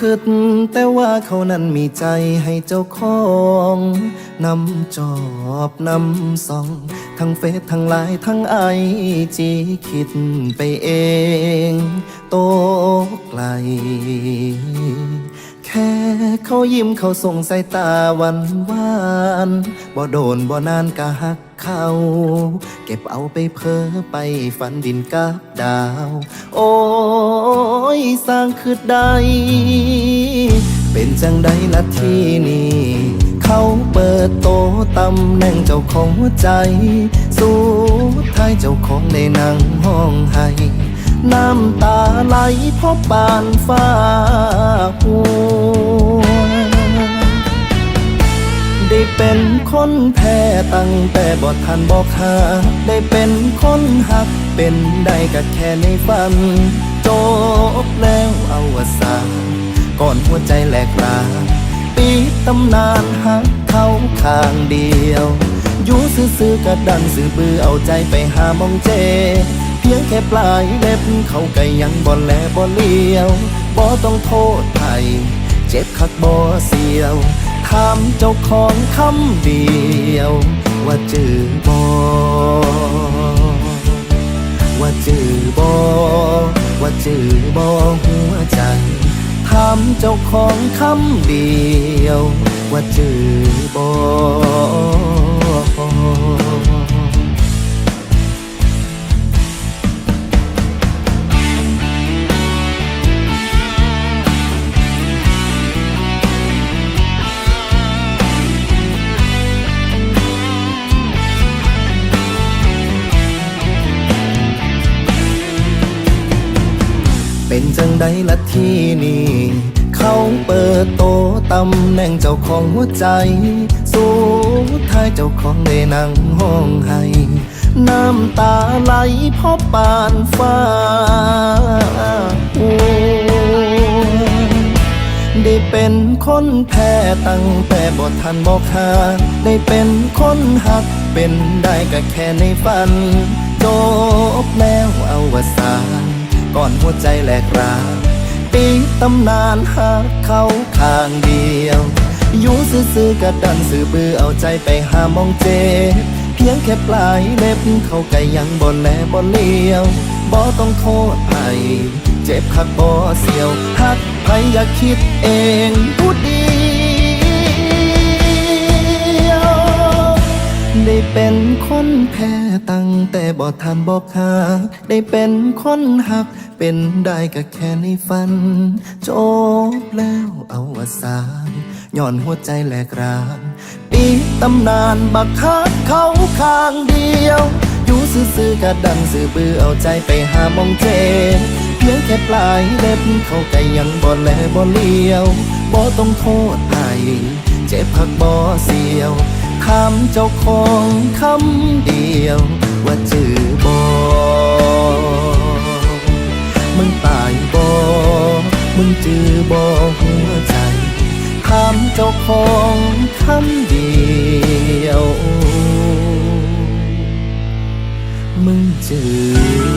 คิดแต่ว่าเขานั้นมีใจให้เจ้าของนำจอบนำส่อง ทั้งเฟซทั้งไลน์ทั้งไอจีคิดไปเอง โตไกล เขายิ้มเขาส่งสายตาหวันหวานบ่โดนบ่นานกะหักเขา เก็บเอาไปเพ้อไปฝันดินกับดาว โอ้ยสร้างคือใด เป็นจังใดละที่นี่เขาเปิดโตตำแหน่งเจ้าของหัวใจสู้ท้ายเจ้าของในนางห้องไห้น้ำตาไหลเพราะปานฟ้าหัว เป็นคนแพ้ตั้งแต่บอทันบอกหาได้เป็นคนหัก เป็นได้ก็แค่ในฝันจบแล้วเอาวสานก่อนหัวใจแหลกราปีตำนานหักเขาข้างเดียวอยู่ซื่อๆกระดันสื่อบือเอาใจไปหามองเจ เพียงแค่ปลายเล็บเขาก็ยังบ่แลบ่เลี้ยวบ่ต้องโทษใครเจ็บคักบ่เสียว ถามเจ้าของคำเดียว ว่าจือบอว่าจือบอว่าจือบอหัวใจถามเจ้าของคำเดียว ว่าจือบอ จังใดละที่นี่ เขาเปิดโตตำแหน่งเจ้าของหัวใจ สู้ท้ายเจ้าของได้นั่งห้องไห้ น้ำตาไหลเพราะปานฟ้าหัวได้เป็นคนแพ้ตั้งแต่บททันบอกหาได้เป็นคนหัก เป็นได้ก็แค่ในฝัน จบแล้วเอาวสาน ก่อนหัวใจแหลกรางปีตำนานหักเขาข้างเดียว อยู่ซื่อๆกระดันสื่อบือเอาใจไปหามองเจ เพียงแค่ปลายเล็บเขาไก็ยังบ่แลบ่เลี้ยวบ่ต้องโทษใครเจ็บคักบ่เสียวหักใครอยากคิดเองผู้เดี เป็นคนแพ้ตั้งแต่บ่ทันบอกหาได้เป็นคนหัก เป็นได้ก็แค่ในฝัน จบแล้วเอาวสานย้อนหัวใจแหลกรางปีตำนานบักคักเขาข้างเดียว อยู่ซื่อๆกระดันสื่อบือเอาใจไปหามองเจเพียงแค่ปลายเล็บเขาก็ยังบ่แลบ่เลี้ยวบ่ต้องโทษใครเจ็บพักบ่เสียว ถามเจ้าของคำเดียว ว่าจือบ่มึงตายบ่มึงจือบ่หัวใจถามเจ้าของคำเดียว มึงจือ